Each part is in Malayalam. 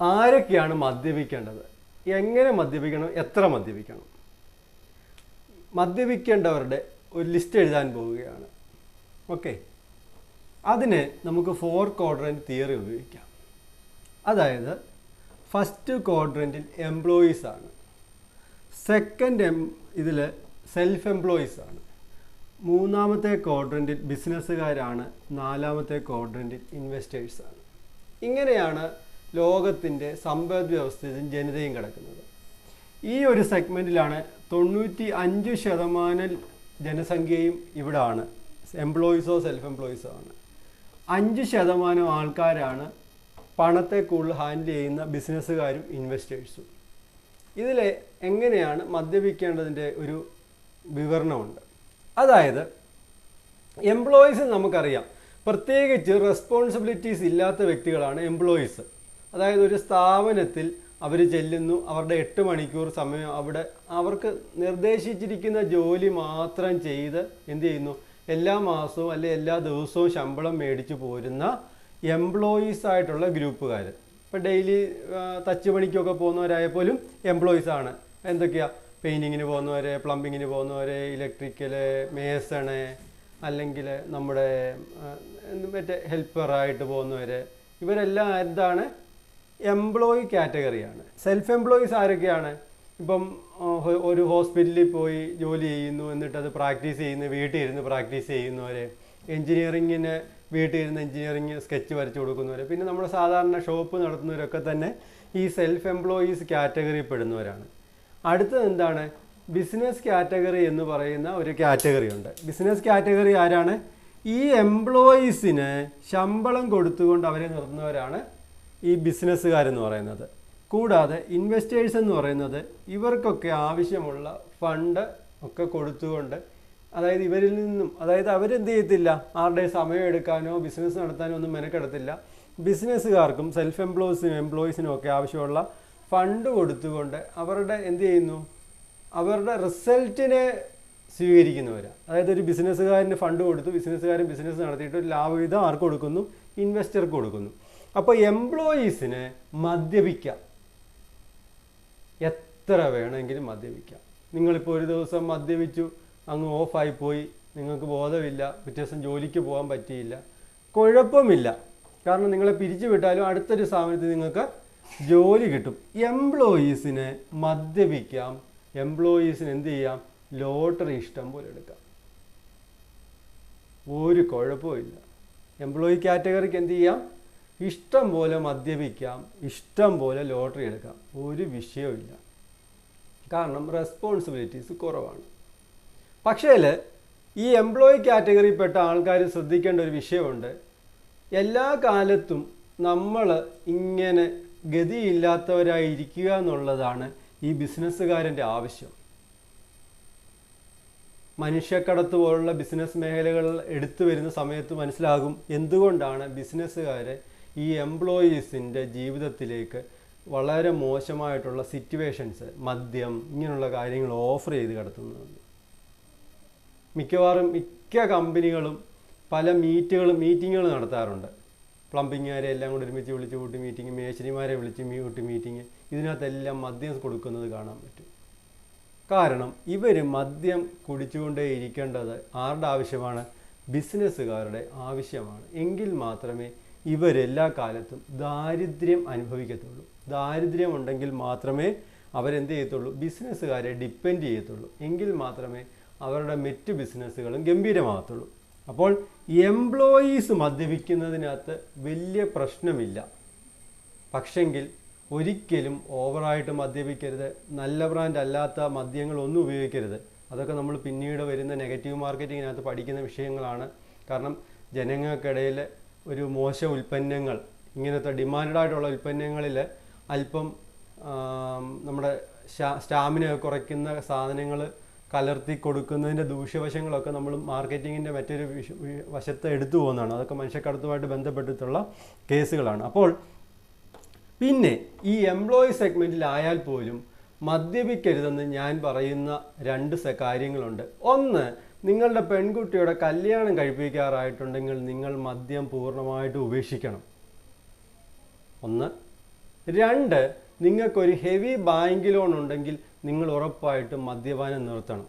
ആരൊക്കെയാണ് മദ്യപിക്കേണ്ടത്? എങ്ങനെ മദ്യപിക്കണം? എത്ര മദ്യപിക്കണം? മദ്യപിക്കേണ്ടവരുടെ ഒരു ലിസ്റ്റ് എഴുതാൻ പോവുകയാണ്. ഓക്കെ. അതിന് നമുക്ക് ഫോർ ക്വാഡ്രന്റ് തിയറി ഉപയോഗിക്കാം. അതായത് ഫസ്റ്റ് ക്വാഡ്രന്റിൽ എംപ്ലോയീസ് ആണ്. സെക്കൻഡ് എം ഇതിൽ സെൽഫ് എംപ്ലോയീസ് ആണ്. മൂന്നാമത്തെ ക്വാഡ്രന്റിൽ ബിസിനസ്സുകാരാണ്. നാലാമത്തെ ക്വാഡ്രന്റിൽ ഇൻവെസ്റ്റേഴ്സാണ് ഇങ്ങനെയാണ് ലോകത്തിന്റെ സമ്പദ് വ്യവസ്ഥയും ജനതയും കിടക്കുന്നത്. ഈ ഒരു സെഗ്മെന്റിലാണ് തൊണ്ണൂറ്റി അഞ്ച് ശതമാനം ജനസംഖ്യയും ഇവിടെ ആണ് എംപ്ലോയീസോ സെൽഫ് എംപ്ലോയീസോ ആണ്. അഞ്ച് ശതമാനം ആൾക്കാരാണ് പണത്തെ കൂടുതൽ ഹാൻഡിൽ ചെയ്യുന്ന ബിസിനസ്സുകാരും ഇൻവെസ്റ്റേഴ്സും ഇതിൽ എങ്ങനെയാണ് മദ്യപിക്കേണ്ടതിന്റെ ഒരു വിവരണമുണ്ട്. അതായത് എംപ്ലോയീസ് നമുക്കറിയാം. പ്രത്യേകിച്ച് റെസ്പോൺസിബിലിറ്റീസ് ഇല്ലാത്ത വ്യക്തികളാണ് എംപ്ലോയീസ് അതായത് ഒരു സ്ഥാപനത്തിൽ അവർ ചെല്ലുന്നു അവരുടെ എട്ട് മണിക്കൂർ സമയം അവിടെ അവർക്ക് നിർദ്ദേശിച്ചിരിക്കുന്ന ജോലി മാത്രം ചെയ്ത് എന്ത് ചെയ്യുന്നു? എല്ലാ മാസവും അല്ലെ എല്ലാ ദിവസവും ശമ്പളം മേടിച്ചു പോരുന്ന എംപ്ലോയീസ് ആയിട്ടുള്ള ഗ്രൂപ്പുകാർ ഇപ്പോൾ ഡെയിലി തച്ച് പണിക്കൊക്കെ പോകുന്നവരായ പോലും എംപ്ലോയീസ് ആണ്. എന്തൊക്കെയാ? പെയിന്റിങ്ങിന് പോകുന്നവരെ പ്ലംബിങ്ങിന് പോകുന്നവരെ ഇലക്ട്രിക്കൽ മേസണ് അല്ലെങ്കിൽ നമ്മുടെ മറ്റേ ഹെൽപ്പറായിട്ട് പോകുന്നവർ ഇവരെല്ലാം എന്താണ് എംപ്ലോയി കാറ്റഗറിയാണ് സെൽഫ് എംപ്ലോയീസ് ആരൊക്കെയാണ്? ഇപ്പം ഒരു ഹോസ്പിറ്റലിൽ പോയി ജോലി ചെയ്യുന്നു എന്നിട്ട് അത് പ്രാക്ടീസ് ചെയ്യുന്നു വീട്ടിൽ ഇരുന്ന് പ്രാക്ടീസ് ചെയ്യുന്നവരെ എൻജിനീയറിങ്ങിന് വീട്ടിൽ ഇരുന്ന് എൻജിനീയറിങ് സ്കെച്ച് വരച്ചു കൊടുക്കുന്നവർ പിന്നെ നമ്മൾ സാധാരണ ഷോപ്പ് നടത്തുന്നവരൊക്കെ തന്നെ ഈ സെൽഫ് എംപ്ലോയീസ് കാറ്റഗറി പെടുന്നവരാണ്. അടുത്തത് എന്താണ്? ബിസിനസ് കാറ്റഗറി എന്ന് പറയുന്ന ഒരു കാറ്റഗറി ഉണ്ട്. ബിസിനസ് കാറ്റഗറി ആരാണ്? ഈ എംപ്ലോയീസിന് ശമ്പളം കൊടുത്തുകൊണ്ട് അവരെ നിർത്തുന്നവരാണ് ഈ ബിസിനസ്സുകാരെന്ന് പറയുന്നത്. കൂടാതെ ഇൻവെസ്റ്റേഴ്സ് എന്ന് പറയുന്നത് ഇവർക്കൊക്കെ ആവശ്യമുള്ള ഫണ്ട് ഒക്കെ കൊടുത്തുകൊണ്ട് അതായത് ഇവരിൽ നിന്നും അതായത് അവരെന്ത് ചെയ്യത്തില്ല? ആരുടെ സമയം എടുക്കാനോ ബിസിനസ് നടത്താനോ ഒന്നും മെനക്കെടുത്തില്ല. ബിസിനസ്സുകാർക്കും സെൽഫ് എംപ്ലോയീസിനും എംപ്ലോയീസിനും ഒക്കെ ആവശ്യമുള്ള ഫണ്ട് കൊടുത്തുകൊണ്ട് അവരുടെ എന്ത് ചെയ്യുന്നു? അവരുടെ റിസൾട്ടിനെ സ്വീകരിക്കുന്നവരാണ് അതായത് ഒരു ബിസിനസ്സുകാരന് ഫണ്ട് കൊടുത്തു ബിസിനസ്സുകാരൻ ബിസിനസ് നടത്തിയിട്ട് ലാഭവിധം ആർക്ക് കൊടുക്കുന്നു? ഇൻവെസ്റ്റർക്ക് കൊടുക്കുന്നു. അപ്പോൾ എംപ്ലോയീസിനെ മദ്യപിക്കാം. എത്ര വേണമെങ്കിലും മദ്യപിക്കാം. നിങ്ങളിപ്പോൾ ഒരു ദിവസം മദ്യപിച്ചു അങ്ങ് ഓഫായി പോയി നിങ്ങൾക്ക് ബോധമില്ല പിറ്റേ ദിവസം ജോലിക്ക് പോകാൻ പറ്റിയില്ല. കുഴപ്പമില്ല. കാരണം നിങ്ങളെ പിരിച്ചു വിട്ടാലും അടുത്തൊരു സ്ഥാപനത്തിൽ നിങ്ങൾക്ക് ജോലി കിട്ടും. എംപ്ലോയീസിനെ മദ്യപിക്കാം. എംപ്ലോയീസിന് എന്ത് ചെയ്യാം? ലോട്ടറി ഇഷ്ടം പോലെ എടുക്കാം. ഒരു കുഴപ്പമില്ല എംപ്ലോയി കാറ്റഗറിക്ക് എന്ത് ചെയ്യാം? ഇഷ്ടം പോലെ മദ്യപിക്കാം ഇഷ്ടം പോലെ ലോട്ടറി എടുക്കാം. ഒരു വിഷയവുമില്ല കാരണം റെസ്പോൺസിബിലിറ്റീസ് കുറവാണ്. പക്ഷേ ഈ എംപ്ലോയി കാറ്റഗറിയിൽപ്പെട്ട ആൾക്കാർ ശ്രദ്ധിക്കേണ്ട ഒരു വിഷയമുണ്ട്. എല്ലാ കാലത്തും നമ്മൾ ഇങ്ങനെ ഗതിയില്ലാത്തവരായിരിക്കുക എന്നുള്ളതാണ് ഈ ബിസിനസ്സുകാരന്റെ ആവശ്യം. മനുഷ്യക്കടത്ത് പോലുള്ള ബിസിനസ് മേഖലകൾ എടുത്തു വരുന്ന സമയത്ത് മനസ്സിലാകും എന്തുകൊണ്ടാണ് ബിസിനസ്സുകാരെ ഈ എംപ്ലോയീസിന്റെ ജീവിതത്തിലേക്ക് വളരെ മോശമായിട്ടുള്ള സിറ്റുവേഷൻസ് മദ്യം ഇങ്ങനെയുള്ള കാര്യങ്ങൾ ഓഫർ ചെയ്ത് കിടത്തുന്നത് മിക്കവാറും മിക്ക കമ്പനികളും പല മീറ്റുകളും മീറ്റിങ്ങുകൾ നടത്താറുണ്ട്. പ്ലംബിങ്ങുകാരെ എല്ലാം കൂടി ഒരുമിച്ച് വിളിച്ച് കൂട്ടി മീറ്റിംഗ് മേശരിമാരെ വിളിച്ച് കൂട്ടി മീറ്റിംഗ് ഇതിനകത്തെല്ലാം മദ്യം കൊടുക്കുന്നത് കാണാൻ പറ്റും. കാരണം ഇവർ മദ്യം കുടിച്ചുകൊണ്ടേ ഇരിക്കേണ്ടത് ആരുടെ ആവശ്യമാണ്? ബിസിനസ്സുകാരുടെ ആവശ്യമാണ്. എങ്കിൽ മാത്രമേ ഇവരെല്ലാ കാലത്തും ദാരിദ്ര്യം അനുഭവിക്കത്തുള്ളൂ. ദാരിദ്ര്യം ഉണ്ടെങ്കിൽ മാത്രമേ അവരെന്ത് ചെയ്യത്തുള്ളൂ? ബിസിനസ്സുകാരെ ഡിപ്പെൻഡ് ചെയ്യത്തുള്ളൂ. എങ്കിൽ മാത്രമേ അവരുടെ മറ്റ് ബിസിനസ്സുകളും ഗംഭീരമാകത്തുള്ളൂ. അപ്പോൾ എംപ്ലോയീസ് മദ്യപിക്കുന്നതിനകത്ത് വലിയ പ്രശ്നമില്ല. പക്ഷെങ്കിൽ ഒരിക്കലും ഓവറായിട്ട് മദ്യപിക്കരുത്. നല്ല ബ്രാൻഡ് അല്ലാത്ത മദ്യങ്ങളൊന്നും ഉപയോഗിക്കരുത്. അതൊക്കെ നമ്മൾ പിന്നീട് വരുന്ന നെഗറ്റീവ് മാർക്കറ്റിങ്ങിനകത്ത് പഠിക്കുന്ന വിഷയങ്ങളാണ്. കാരണം ജനങ്ങൾക്കിടയിൽ ഒരു മോശം ഉൽപ്പന്നങ്ങൾ ഇങ്ങനത്തെ ഡിമാൻഡായിട്ടുള്ള ഉൽപ്പന്നങ്ങളിൽ അല്പം നമ്മുടെ സ്റ്റാമിന കുറയ്ക്കുന്ന സാധനങ്ങൾ കലർത്തി കൊടുക്കുന്നതിന്റെ ദൂഷ്യവശങ്ങളൊക്കെ നമ്മൾ മാർക്കറ്റിങ്ങിന്റെ മറ്റൊരു വശത്ത് എടുത്തു പോകുന്നതാണ്. അതൊക്കെ മനുഷ്യക്കടത്തുമായിട്ട് ബന്ധപ്പെട്ടിട്ടുള്ള കേസുകളാണ്. അപ്പോൾ പിന്നെ ഈ എംപ്ലോയി സെഗ്മെന്റിലായാൽ പോലും മദ്യപിക്കരുതെന്ന് ഞാൻ പറയുന്ന രണ്ട് കാര്യങ്ങളുണ്ട്. ഒന്ന് നിങ്ങളുടെ പെൺകുട്ടിയുടെ കല്യാണം കഴിപ്പിക്കാറായിട്ടുണ്ടെങ്കിൽ നിങ്ങൾ മദ്യം പൂർണമായിട്ട് ഉപേക്ഷിക്കണം. ഒന്ന്. രണ്ട് നിങ്ങൾക്കൊരു ഹെവി ബാങ്ക് ലോൺ ഉണ്ടെങ്കിൽ നിങ്ങൾ ഉറപ്പായിട്ടും മദ്യപാനം നിർത്തണം.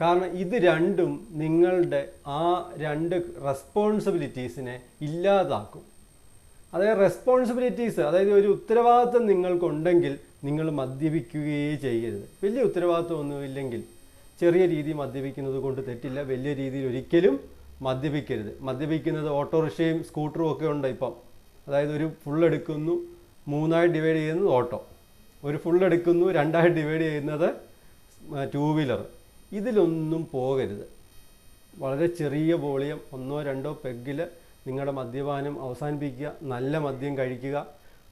കാരണം ഇത് രണ്ടും നിങ്ങളുടെ ആ രണ്ട് റെസ്പോൺസിബിലിറ്റീസിനെ ഇല്ലാതാക്കും. അതായത് റെസ്പോൺസിബിലിറ്റീസ് അതായത് ഒരു ഉത്തരവാദിത്വം നിങ്ങൾക്കുണ്ടെങ്കിൽ നിങ്ങൾ മദ്യപിക്കുകയേ ചെയ്യരുത്. വലിയ ഉത്തരവാദിത്വം ഒന്നുമില്ലെങ്കിൽ ചെറിയ രീതിയിൽ മദ്യപിക്കുന്നത് കൊണ്ട് തെറ്റില്ല. വലിയ രീതിയിൽ ഒരിക്കലും മദ്യപിക്കരുത്. മദ്യപിക്കുന്നത് ഓട്ടോറിക്ഷയും സ്കൂട്ടറും ഒക്കെ ഉണ്ട് ഇപ്പം. അതായത് ഒരു ഫുൾ എടുക്കുന്നു മൂന്നായി ഡിവൈഡ് ചെയ്യുന്നത് ഓട്ടോ. ഒരു ഫുൾ എടുക്കുന്നു രണ്ടായി ഡിവൈഡ് ചെയ്യുന്നത് ടൂ വീലർ ഇതിലൊന്നും പോകരുത്. വളരെ ചെറിയ വോളിയം ഒന്നോ രണ്ടോ പെഗ്ഗിൽ നിങ്ങളുടെ മദ്യപാനം അവസാനിപ്പിക്കുക നല്ല മദ്യം കഴിക്കുക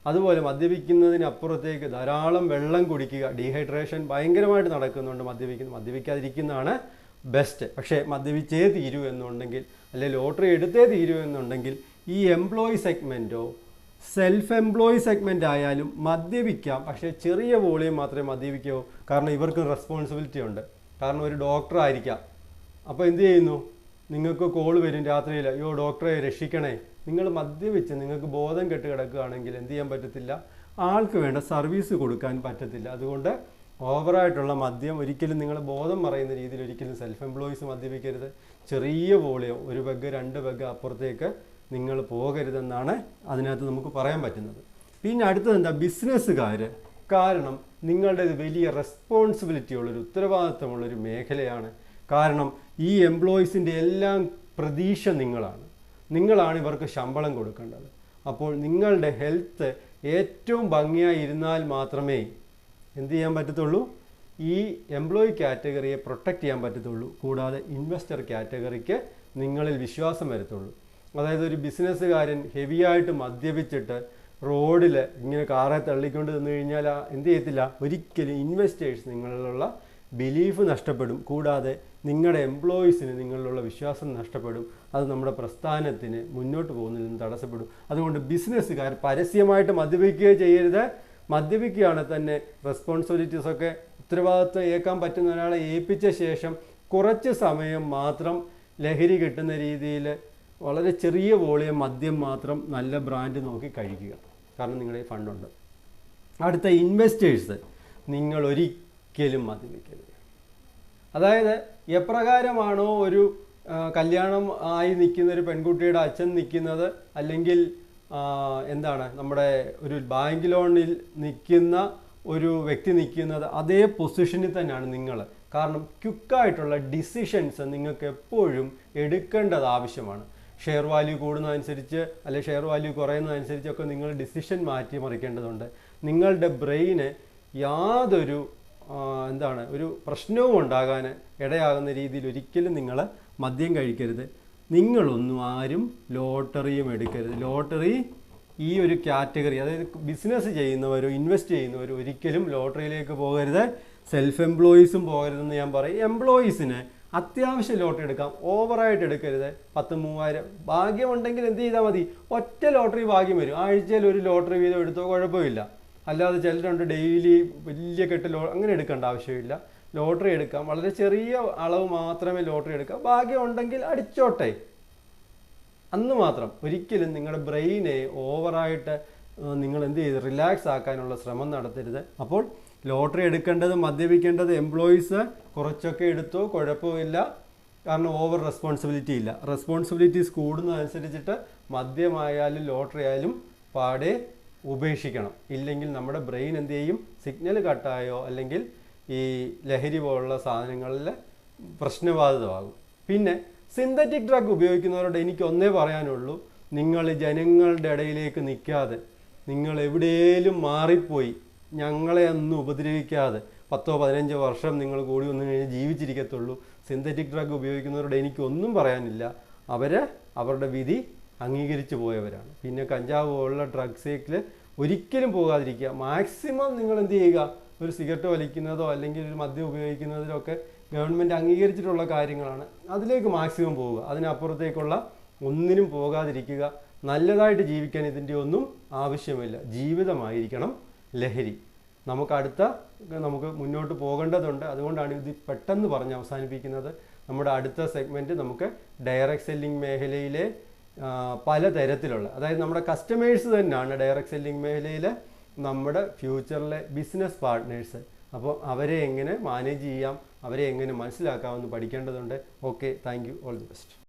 അതുപോലെ മദ്യപിക്കുന്നതിനപ്പുറത്തേക്ക് ധാരാളം വെള്ളം കുടിക്കുക ഡീഹൈഡ്രേഷൻ ഭയങ്കരമായിട്ട് നടക്കുന്നുണ്ട് മദ്യപിക്കുന്ന മദ്യപിക്കാതിരിക്കുന്നതാണ് ബെസ്റ്റ് പക്ഷേ മദ്യപിച്ചേ തീരൂ എന്നുണ്ടെങ്കിൽ അല്ലെങ്കിൽ ലോട്ടറി എടുത്തേ തീരൂ എന്നുണ്ടെങ്കിൽ ഈ എംപ്ലോയി സെഗ്മെന്റോ സെൽഫ് എംപ്ലോയി സെഗ്മെന്റ് ആയാലും മദ്യപിക്കാം. പക്ഷേ ചെറിയ വോളിയം മാത്രമേ മദ്യപിക്കാവൂ കാരണം ഇവർക്കും റെസ്പോൺസിബിലിറ്റി ഉണ്ട്. കാരണം ഒരു ഡോക്ടർ ആയിരിക്കാം. അപ്പോൾ എന്ത് ചെയ്യുന്നു? നിങ്ങൾക്ക് കോൾ വരും രാത്രിയിൽ. അയ്യോ ഡോക്ടറെ രക്ഷിക്കണേ. നിങ്ങൾ മദ്യപിച്ച് നിങ്ങൾക്ക് ബോധം കെട്ട് കിടക്കുകയാണെങ്കിൽ എന്ത് ചെയ്യാൻ പറ്റത്തില്ല? ആൾക്ക് വേണ്ട സർവീസ് കൊടുക്കാൻ പറ്റത്തില്ല. അതുകൊണ്ട് ഓവറായിട്ടുള്ള മദ്യം ഒരിക്കലും നിങ്ങൾ ബോധം മറയുന്ന രീതിയിൽ ഒരിക്കലും സെൽഫ് എംപ്ലോയീസ് മദ്യപിക്കരുത്. ചെറിയ വോളിയം ഒരു ബഗ് രണ്ട് ബഗ് അപ്പുറത്തേക്ക് നിങ്ങൾ പോകരുതെന്നാണ് അതിനകത്ത് നമുക്ക് പറയാൻ പറ്റുന്നത്. പിന്നെ അടുത്തത് എന്താ? ബിസിനസ്സുകാർ കാരണം നിങ്ങളുടെ വലിയ റെസ്പോൺസിബിലിറ്റി ഉള്ളൊരു ഉത്തരവാദിത്തമുള്ളൊരു മേഖലയാണ്. കാരണം ഈ എംപ്ലോയീസിന്റെ എല്ലാം പ്രതീക്ഷ നിങ്ങളാണ്. നിങ്ങളാണ് ഇവർക്ക് ശമ്പളം കൊടുക്കേണ്ടത്. അപ്പോൾ നിങ്ങളുടെ ഹെൽത്ത് ഏറ്റവും ഭംഗിയായി ഇരുന്നാൽ മാത്രമേ എന്ത് ചെയ്യാൻ പറ്റത്തുള്ളൂ? ഈ എംപ്ലോയി കാറ്റഗറിയെ പ്രൊട്ടക്റ്റ് ചെയ്യാൻ പറ്റത്തുള്ളൂ. കൂടാതെ ഇൻവെസ്റ്റർ കാറ്റഗറിക്ക് നിങ്ങളിൽ വിശ്വാസം വരത്തുള്ളൂ. അതായത് ഒരു ബിസിനസ്സുകാരൻ ഹെവിയായിട്ട് മദ്യപിച്ചിട്ട് റോഡിൽ ഇങ്ങനെ കാറെ തള്ളിക്കൊണ്ട് നിന്ന് കഴിഞ്ഞാൽ എന്ത് ചെയ്യത്തില്ല? ഒരിക്കലും ഇൻവെസ്റ്റേഴ്സ് നിങ്ങളിലുള്ള ബിലീഫ് നഷ്ടപ്പെടും. കൂടാതെ നിങ്ങളുടെ എംപ്ലോയീസിന് നിങ്ങളിലുള്ള വിശ്വാസം നഷ്ടപ്പെടും. അത് നമ്മുടെ പ്രസ്ഥാനത്തിന് മുന്നോട്ട് പോകുന്നതിൽ നിന്ന് തടസ്സപ്പെടും. അതുകൊണ്ട് ബിസിനസ്സുകാർ പരസ്യമായിട്ട് മദ്യപിക്കുകയോ ചെയ്യരുത്. മദ്യപിക്കുകയാണെങ്കിൽ തന്നെ റെസ്പോൺസിബിലിറ്റീസൊക്കെ ഉത്തരവാദിത്വം ഏൽക്കാൻ പറ്റുന്ന ഒരാളെ ഏൽപ്പിച്ച ശേഷം കുറച്ച് സമയം മാത്രം ലഹരി കിട്ടുന്ന രീതിയിൽ വളരെ ചെറിയ വോളിയം മദ്യം മാത്രം നല്ല ബ്രാൻഡ് നോക്കി കഴിക്കുക. കാരണം നിങ്ങളുടെ ഫണ്ടുണ്ട് അടുത്ത ഇൻവെസ്റ്റേഴ്സ് നിങ്ങൾ ഒരിക്കലും മദ്യപിക്കരുത്. അതായത് എപ്രകാരമാണോ ഒരു കല്യാണം ആയി നിൽക്കുന്ന ഒരു പെൺകുട്ടിയുടെ അച്ഛൻ നിൽക്കുന്നത് അല്ലെങ്കിൽ എന്താണ് നമ്മുടെ ഒരു ബാങ്ക് ലോണിൽ നിൽക്കുന്ന ഒരു വ്യക്തി നിൽക്കുന്നത് അതേ പൊസിഷനിൽ തന്നെയാണ് നിങ്ങൾ. കാരണം ക്വിക്കായിട്ടുള്ള ഡിസിഷൻസ് നിങ്ങൾക്ക് എപ്പോഴും എടുക്കേണ്ടത് ആവശ്യമാണ്. ഷെയർ വാല്യൂ കൂടുന്നതനുസരിച്ച് അല്ലെ ഷെയർ വാല്യൂ കുറയുന്നതനുസരിച്ചൊക്കെ നിങ്ങൾ ഡിസിഷൻ മാറ്റി മറിക്കേണ്ടതുണ്ട് നിങ്ങളുടെ ബ്രെയിന് യാതൊരു എന്താണ് ഒരു പ്രശ്നവും ഉണ്ടാകാൻ ഇടയാകുന്ന രീതിയിൽ ഒരിക്കലും നിങ്ങൾ മദ്യം കഴിക്കരുത്. നിങ്ങളൊന്നും ആരും ലോട്ടറിയും എടുക്കരുത്. ലോട്ടറി ഈ ഒരു കാറ്റഗറി അതായത് ബിസിനസ് ചെയ്യുന്നവരോ ഇൻവെസ്റ്റ് ചെയ്യുന്നവരോ ഒരിക്കലും ലോട്ടറിയിലേക്ക് പോകരുത്. സെൽഫ് എംപ്ലോയീസും പോകരുതെന്ന് ഞാൻ പറയും. എംപ്ലോയീസിന് അത്യാവശ്യം ലോട്ടറി എടുക്കാം. ഓവറായിട്ട് എടുക്കരുത്. പത്ത് മൂവായിരം. ഭാഗ്യമുണ്ടെങ്കിൽ എന്ത് ചെയ്താൽ മതി. ഒറ്റ ലോട്ടറി ഭാഗ്യം വരും. ആഴ്ചയിൽ ഒരു ലോട്ടറി വീതം എടുത്തോ കുഴപ്പമില്ല. അല്ലാതെ ചിലരുണ്ട് ഡെയിലി വലിയ കെട്ട് ലോ അങ്ങനെ എടുക്കേണ്ട ആവശ്യമില്ല. ലോട്ടറി എടുക്കാം. വളരെ ചെറിയ അളവ് മാത്രമേ ലോട്ടറി എടുക്കാം. ഭാഗ്യം ഉണ്ടെങ്കിൽ അടിച്ചോട്ടെ. അന്ന് മാത്രം. ഒരിക്കലും നിങ്ങളുടെ ബ്രെയിനെ ഓവറായിട്ട് നിങ്ങൾ എന്ത് ചെയ്ത് റിലാക്സ് ആക്കാനുള്ള ശ്രമം നടത്തരുത്. അപ്പോൾ ലോട്ടറി എടുക്കേണ്ടത് മദ്യപിക്കേണ്ടത് എംപ്ലോയീസ് കുറച്ചൊക്കെ എടുത്തോ കുഴപ്പമില്ല. കാരണം ഓവർ റെസ്പോൺസിബിലിറ്റി ഇല്ല. റെസ്പോൺസിബിലിറ്റീസ് കൂടുന്നതനുസരിച്ചിട്ട് മദ്യമായാലും ലോട്ടറി ആയാലും പാടെ ഉപേക്ഷിക്കണം. ഇല്ലെങ്കിൽ നമ്മുടെ ബ്രെയിൻ എന്ത് ചെയ്യും? സിഗ്നൽ കട്ടായോ? അല്ലെങ്കിൽ ഈ ലഹരി പോലുള്ള സാധനങ്ങളിൽ പ്രശ്നബാധിതമാകും. പിന്നെ സിന്തറ്റിക് ഡ്രഗ് ഉപയോഗിക്കുന്നവരോട് എനിക്ക് ഒന്നേ പറയാനുള്ളൂ നിങ്ങൾ ജനങ്ങളുടെ ഇടയിലേക്ക് നിൽക്കാതെ നിങ്ങൾ എവിടെയും മാറിപ്പോയി ഞങ്ങളെ ഒന്നും ഉപദ്രവിക്കാതെ പത്തോ പതിനഞ്ചോ വർഷം നിങ്ങൾ കൂടി വന്നു കഴിഞ്ഞാൽ ജീവിച്ചിരിക്കത്തുള്ളൂ. സിന്തറ്റിക് ഡ്രഗ് ഉപയോഗിക്കുന്നവരോട് എനിക്കൊന്നും പറയാനില്ല. അവർ അവരുടെ വിധി അംഗീകരിച്ചു പോയവരാണ്. പിന്നെ കഞ്ചാവ് പോലുള്ള ഡ്രഗ്സേക്കിൽ ഒരിക്കലും പോകാതിരിക്കുക. മാക്സിമം നിങ്ങൾ എന്ത് ചെയ്യുക? ഒരു സിഗരറ്റ് വലിക്കുന്നതോ അല്ലെങ്കിൽ ഒരു മദ്യം ഉപയോഗിക്കുന്നതിലോ ഒക്കെ ഗവൺമെന്റ് അംഗീകരിച്ചിട്ടുള്ള കാര്യങ്ങളാണ്. അതിലേക്ക് മാക്സിമം പോവുക. അതിനപ്പുറത്തേക്കുള്ള ഒന്നിനും പോകാതിരിക്കുക. നല്ലതായിട്ട് ജീവിക്കാൻ ഇതിന്റെ ഒന്നും ആവശ്യമില്ല. ജീവിതമായിരിക്കണം ലഹരി. നമുക്ക് അടുത്ത നമുക്ക് മുന്നോട്ട് പോകേണ്ടതുണ്ട്. അതുകൊണ്ടാണ് ഇത് പെട്ടെന്ന് പറഞ്ഞ് അവസാനിപ്പിക്കുന്നത്. നമ്മുടെ അടുത്ത സെഗ്മെന്റ് നമുക്ക് ഡയറക്റ്റ് സെല്ലിംഗ് മേഖലയിലെ പലതരത്തിലുള്ള പല തരത്തിലുള്ള അതായത് നമ്മുടെ കസ്റ്റമേഴ്സ് തന്നെയാണ് ഡയറക്റ്റ് സെല്ലിംഗ് മേഖലയിൽ നമ്മുടെ ഫ്യൂച്ചറിലെ ബിസിനസ് പാർട്ട്നേഴ്സ് അപ്പോൾ അവരെ എങ്ങനെ മാനേജ് ചെയ്യാം അവരെ എങ്ങനെ മനസ്സിലാക്കാമെന്ന് പഠിക്കേണ്ടതുണ്ട്. Okay thank you all the best